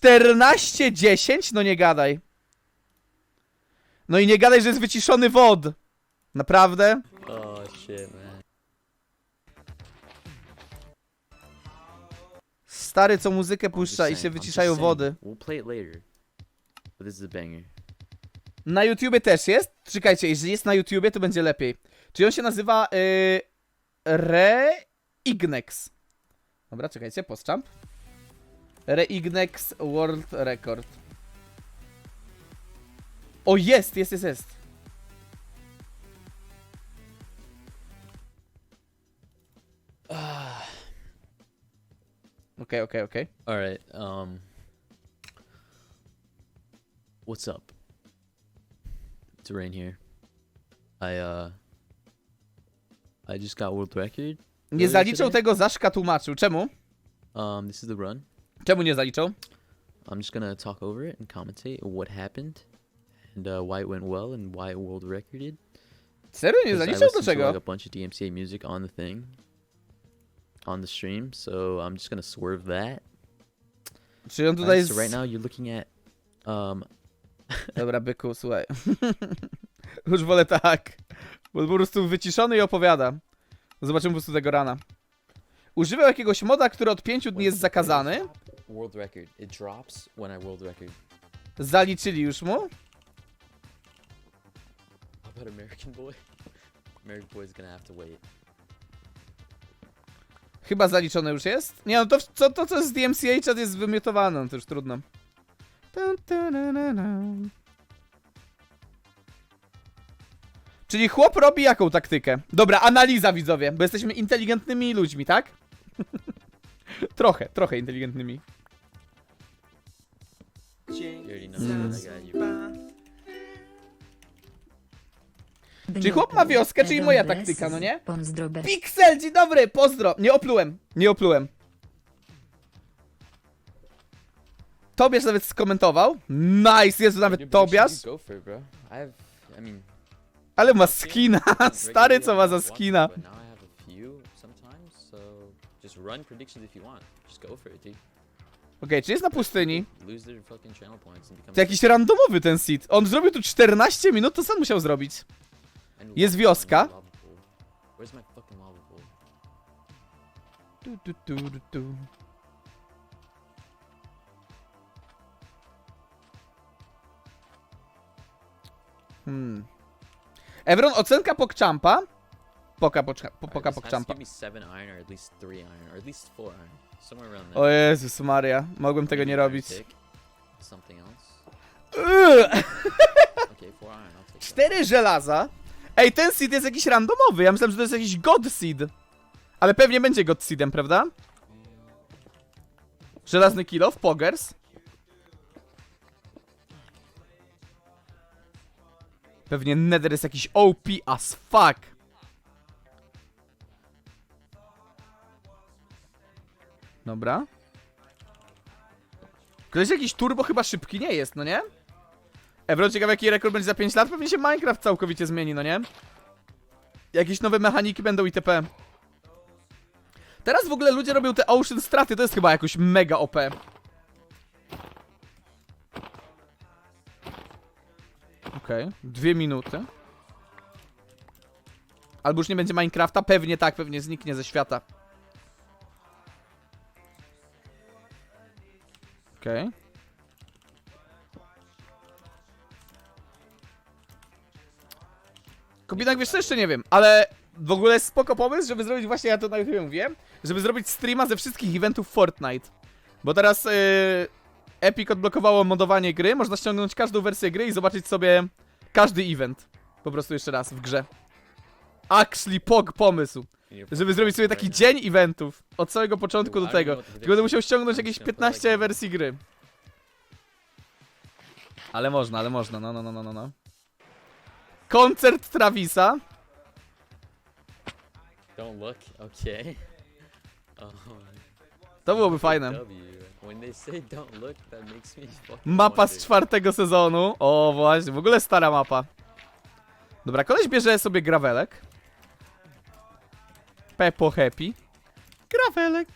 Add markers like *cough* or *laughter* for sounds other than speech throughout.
14-10? No nie gadaj. No i nie gadaj, że jest wyciszony wod. Naprawdę? Shit, man. Stary, co muzykę puszcza i się wyciszają wody. We'll play it later. But this is a banger. Na YouTubie też jest? Czekajcie, jeżeli jest na YouTubie, to będzie lepiej. Czyli on się nazywa yy, Reignex. Dobra, czekajcie, postchamp. Reignex World Record. O, jest, jest, jest, jest. Okej, okej, okej. All right. Um. What's up? It's Rain here. I uh. I just got world record. Nie today? tego, Zaszka tłumaczył. Czemu? Um, this is the run. Czemu nie zaliczał? I'm just gonna talk over it and commentate what happened, and uh, why it went well and why it world recorded. Serio nie 'Cause I zaliczał do listened to czego? like a bunch of DMCA music on the thing, on the stream. So I'm just gonna swerve that. Czy on tutaj jest... so right now you're looking at um *laughs* Dobra, byku, słuchaj. *laughs* Już wolę tak. Bo po prostu wyciszony i opowiada. Zobaczymy po prostu tego rana. Używał jakiegoś moda, który od 5 dni jest zakazany. World record. It drops when I world record. Zaliczyli już mu. How about American Boy? *laughs* American Boy's gonna have to wait. Chyba zaliczone już jest. Nie no, to co, to co z DMCA czat jest wymiotowane, to już trudno. Tun, tun, na, na, na. Czyli chłop robi jaką taktykę? Dobra, analiza widzowie, bo jesteśmy inteligentnymi ludźmi, tak? *laughs* *laughs* trochę, trochę inteligentnymi. Already know Mm. Czyli chłop ma wioskę, czyli moja taktyka, no nie? Pixel, dzień dobry, pozdro. Nie oplułem, nie oplułem. Tobiasz nawet skomentował. Nice, jest nawet Dude, but you should Tobiasz. Go for it, bro. I have. I mean. Ale ma skina, *laughs* stary co ma za regularly I skina. But now I just run predictions if you want. Just go for it, dude. Okej, czy jest na pustyni? Lose their fucking channel points and become. To jakiś randomowy ten seed. On zrobił tu 14 minut, to sam musiał zrobić. and jest wioska. lava pool. Where's my fucking lava pool? Tu, tu, tu, tu, tu. Hmm. Evron, ocenka pokczampa. Poka, poka there. O Jezus Maria, mogłem tego nie robić. Cztery żelaza. Ej, ten seed jest jakiś randomowy. Ja myślałem, że to jest jakiś god seed. Ale pewnie będzie god seedem, prawda? Żelazny kilof, poggers. Pewnie nether jest jakiś OP as fuck. Dobra. Ktoś jakiś turbo chyba szybki nie jest, no nie? Evro, ciekawe jaki rekord będzie za 5 lat? Pewnie się Minecraft całkowicie zmieni, no nie? Jakieś nowe mechaniki będą itp. Teraz w ogóle ludzie robią te ocean straty, to jest chyba jakoś mega OP. Okej, dwie minuty. Albo już nie będzie Minecrafta? Pewnie tak, pewnie zniknie ze świata. Okej. Kobinak, wiesz co, jeszcze nie wiem, ale w ogóle jest spoko pomysł, żeby zrobić właśnie, ja to na YouTube mówiłem, żeby zrobić streama ze wszystkich eventów Fortnite. Bo teraz yy, Epic odblokowało modowanie gry, można ściągnąć każdą wersję gry i zobaczyć sobie każdy event. Po prostu jeszcze raz w grze. Actually pog pomysł, żeby zrobić sobie taki dzień eventów. Od samego początku do tego. Tylko będę musiał ściągnąć jakieś 15 wersji gry. Ale można, ale można, no, no, no, no, no, no. Koncert Travisa. Don't look. Okay. Oh, To byłoby fajne. W. When they say don't look, that makes me fucking Mapa z wonder. czwartego sezonu. O, właśnie, w ogóle stara mapa. Dobra, koleś bierze sobie gravelek. Pepo Happy. Gravelek.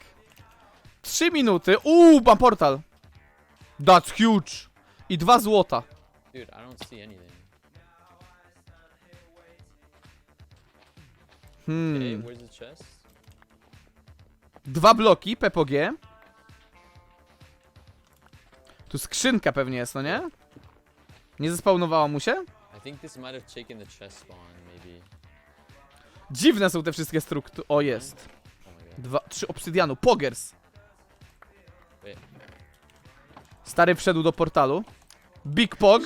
Trzy minuty. Uuu, mam portal. That's huge! I dwa złota. Dude, I don't see anything. Okay, Hmm. where's the chest? Dwa bloki, PPG. Tu skrzynka pewnie jest, no nie? Nie zespawnowała mu się? I think this might have taken the chest spawn. Dziwne są te wszystkie struktury. O, jest. Dwa, trzy obsydianu. Pogers. Stary wszedł do portalu. Big Pog.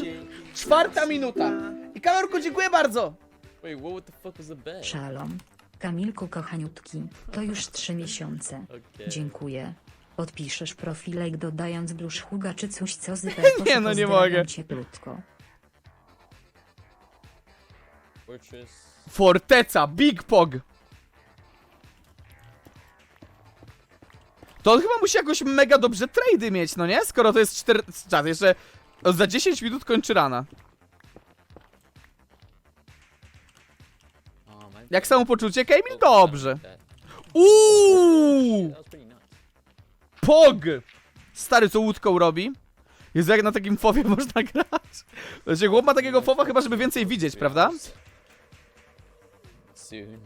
Czwarta minuta. I kamerku, dziękuję bardzo. Wait, what the fuck was bed? Szalom. Kamilku kochaniutki, to już trzy miesiące. Okay. Dziękuję. Podpiszesz profilek dodając blusz huga czy coś co z *laughs* Nie, no nie mogę. Cieplutko. Forteca. Big Pog. To on chyba musi jakoś mega dobrze trady mieć, no nie? Skoro to jest 4... Czas, jeszcze o, za 10 minut kończy rana. Um, I Jak samopoczucie, Kamil? Oh, Dobrze. that. Uuu! That was pretty nice. Pog! Stary, co łódką robi? Jezu, jak na takim fowie *laughs* można grać. Znaczy, chłop ma takiego fowa chyba, żeby więcej widzieć, prawda? Soon.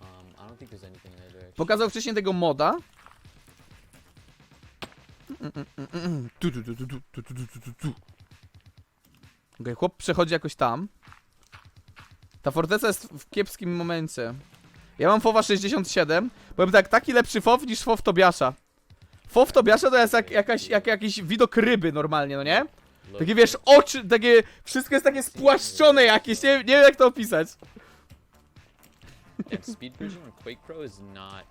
Um, I don't think there's anything in. Pokazał wcześniej tego moda. Tu, tu, tu, tu, tu, tu, tu, tu, tu, tu. Okej, chłop przechodzi jakoś tam. Ta forteca jest w kiepskim momencie. Ja mam fowa 67. Powiem tak, taki lepszy fow niż fow Tobiasza. Fow Tobiasza to jest jak, jakaś, jak jakiś widok ryby normalnie, no nie? Look, Takie wiesz, oczy, takie, wszystko jest takie spłaszczone jakieś, nie, nie wiem jak to opisać. yeah, speed bridging on Quake Pro is not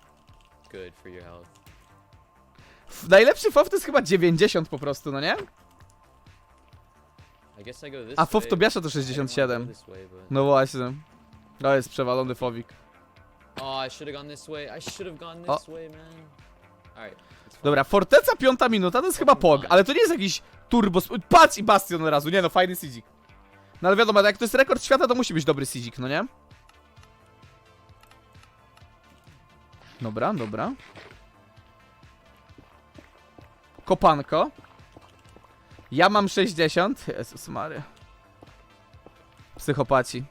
good for your health. F- Najlepszy fow to jest chyba 90 po prostu, no nie? I guess I go this A fow way. Tobiasza to I didn't wanna 67. go this way, but... No właśnie. To jest przewalony fowik. Oh, I should have gone this way. I should have gone this way, man. Dobra, forteca piąta minuta to jest chyba pog, ale to nie jest jakiś turbo... Patrz i bastion od razu, nie no, fajny sidzik. No ale wiadomo, jak to jest rekord świata, to musi być dobry sidzik, no nie? Dobra, dobra. Kopanko. Ja mam 60. Jezus Mary. Psychopaci.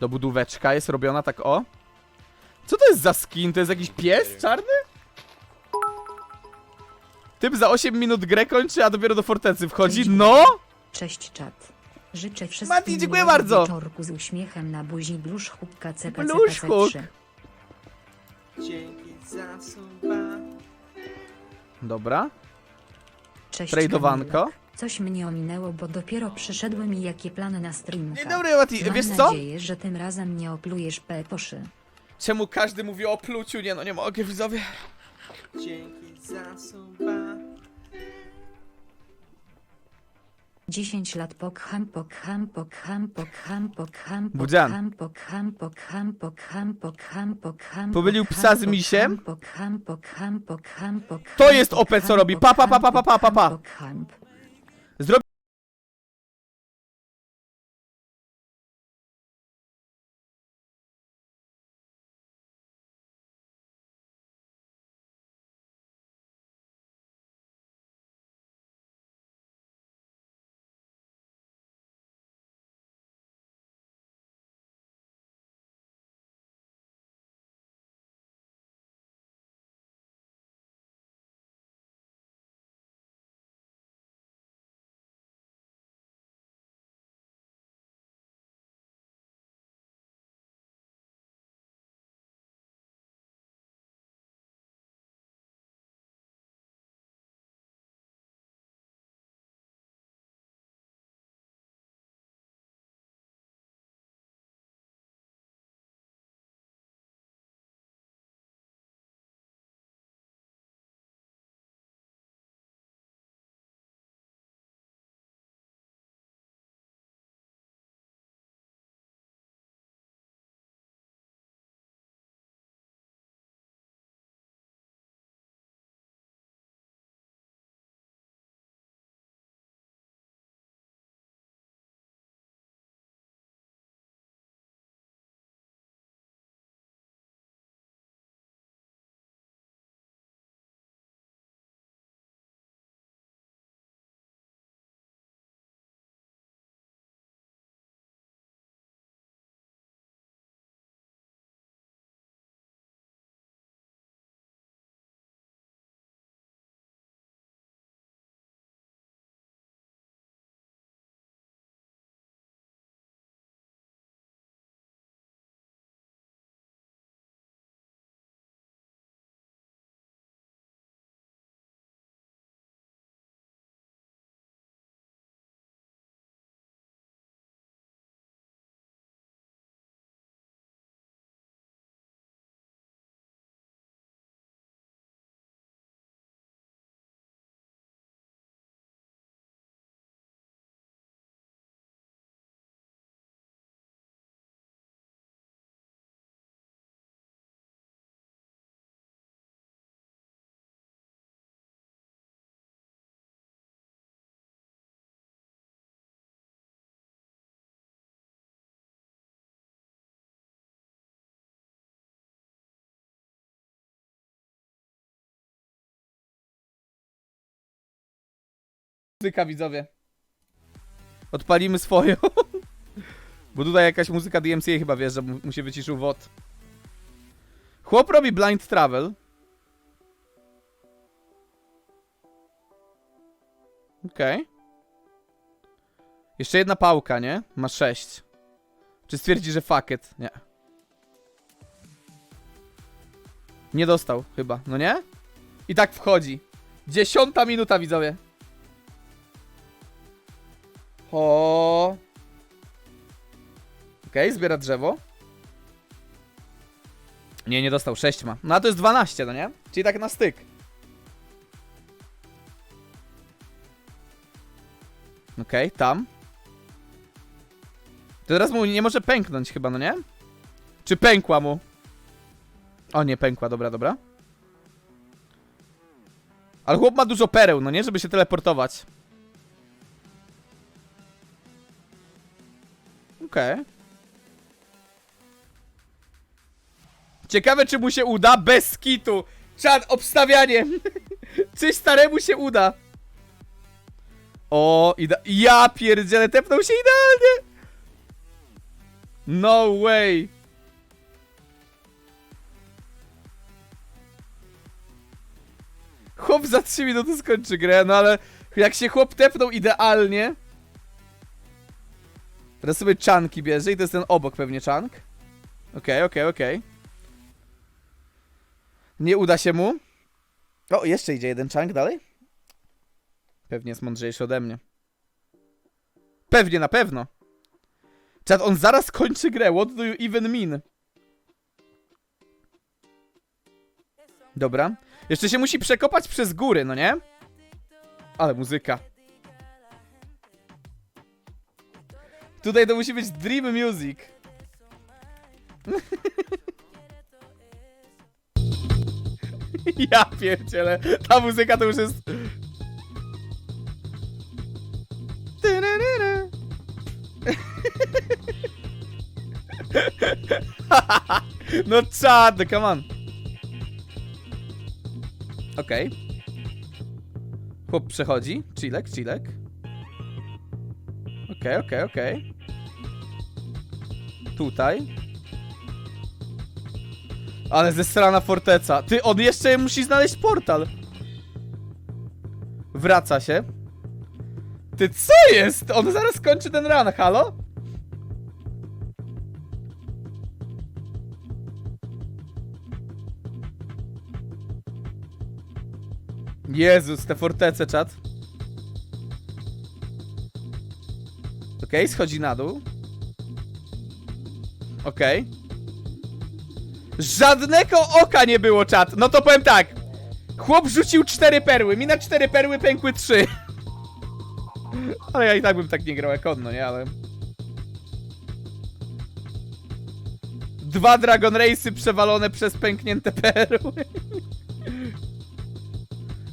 Dobudóweczka jest robiona tak o. Co to jest za skin? To jest jakiś pies czarny? Typ za 8 minut grę kończy, a dopiero do fortecy wchodzi. No! Cześć czat. Życzę wszystkim Mati, dziękuję miłego bardzo. wieczorku z uśmiechem na buzi blusz hubka CPC Blusz huk. Dzięki za suba. Dobra. Cześć Tradowanko. Kamilek. Coś mnie ominęło, bo dopiero przyszedłem i jakie plany na streamka. Dzień dobry, Mati. Mam Wiesz co? nadzieję, że tym razem nie oplujesz peposzy. Czemu każdy mówi o pluciu? Nie no, nie mogę, widzowie. Dzięki za suba. 10 lat pokham, pokham, pokham, pokham, pokham, Budzian. pokham, pokham, pokham, pokham, pokham, pokham, Pomylił psa z misiem? pokham, pokham, pokham, pokham, To jest OP, co robi. Pa, pa, pa, pa, pa, pa, pa, pa. pokham. Muzyka, widzowie. Odpalimy swoją. *laughs* Bo tutaj jakaś muzyka DMCA chyba wiesz, że mu się wyciszył WOT. Chłop robi blind travel. Okej. Jeszcze jedna pałka, nie? Ma sześć. Czy stwierdzi, że fuck it? Nie. Nie dostał chyba, no nie? I tak wchodzi. Dziesiąta minuta, widzowie. O. Okej, zbiera drzewo. Nie, nie dostał, 6 ma. No a to jest 12, no nie? Czyli tak na styk. Okej, tam. To teraz mu nie może pęknąć chyba, no nie? Czy pękła mu? O, nie pękła, dobra, dobra. Ale chłop ma dużo pereł, no nie? Żeby się teleportować. Okej. Ciekawe, czy mu się uda bez kitu. Czad, obstawianie. *laughs* czy staremu się uda. O, ida ja pierdzielę, tepnął się idealnie. No way. Chłop za 3 minuty skończy grę, no ale jak się chłop tepnął idealnie. Teraz sobie czanki bierze i to jest ten obok pewnie czank. Okej, okej, okej. Nie uda się mu. O, jeszcze idzie jeden czank dalej. Pewnie jest mądrzejszy ode mnie. Pewnie, na pewno. Czad, on zaraz kończy grę. What do you even mean? Dobra. Jeszcze się musi przekopać przez góry, no nie? Ale muzyka. Tutaj to musi być Dream Music. *laughs* ja pierdzielę. Ta muzyka to już jest... No czad, come on. Okej. Chłop przechodzi. Chilek, chilek. Okej, okej, okej. Tutaj. Ale ze strana forteca. Ty, on jeszcze musi znaleźć portal. Wraca się. Ty, co jest? On zaraz kończy ten run, halo? Jezus, te fortece, czat. Okej, schodzi na dół. Okej. Żadnego oka nie było, czat. No to powiem tak. Chłop rzucił cztery perły, mi na cztery perły pękły trzy. *laughs* Ale ja i tak bym tak nie grał jak on, no nie, ale... Dwa Dragon Race'y przewalone przez pęknięte perły. *laughs*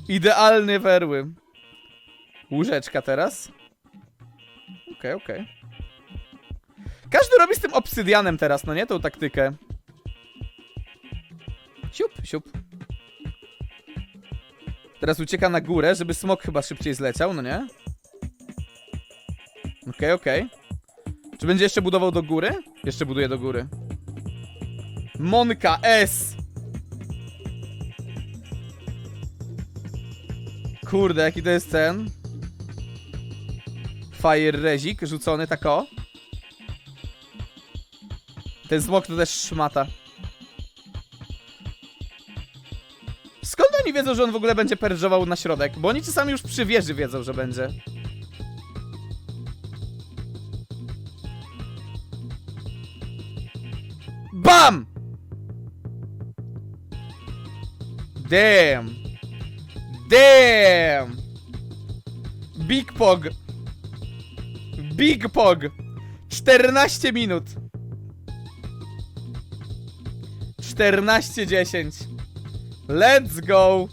Idealne perły. Łóżeczka teraz. Okej, okej. Każdy robi z tym obsydianem teraz, no nie? Tą taktykę. Siup, siup. Teraz ucieka na górę, żeby smok chyba szybciej zleciał, no nie? Okej, okej. Czy będzie jeszcze budował do góry? Jeszcze buduje do góry. Monka S! Kurde, jaki to jest ten? Fire rezik rzucony tak o. Ten smok to też szmata. Skąd oni wiedzą, że on w ogóle będzie perżował na środek? Bo oni czasami już przy wieży wiedzą, że będzie. BAM! Damn! Damn! Big Pog! Big Pog! 14 minut! 14-10 Let's go!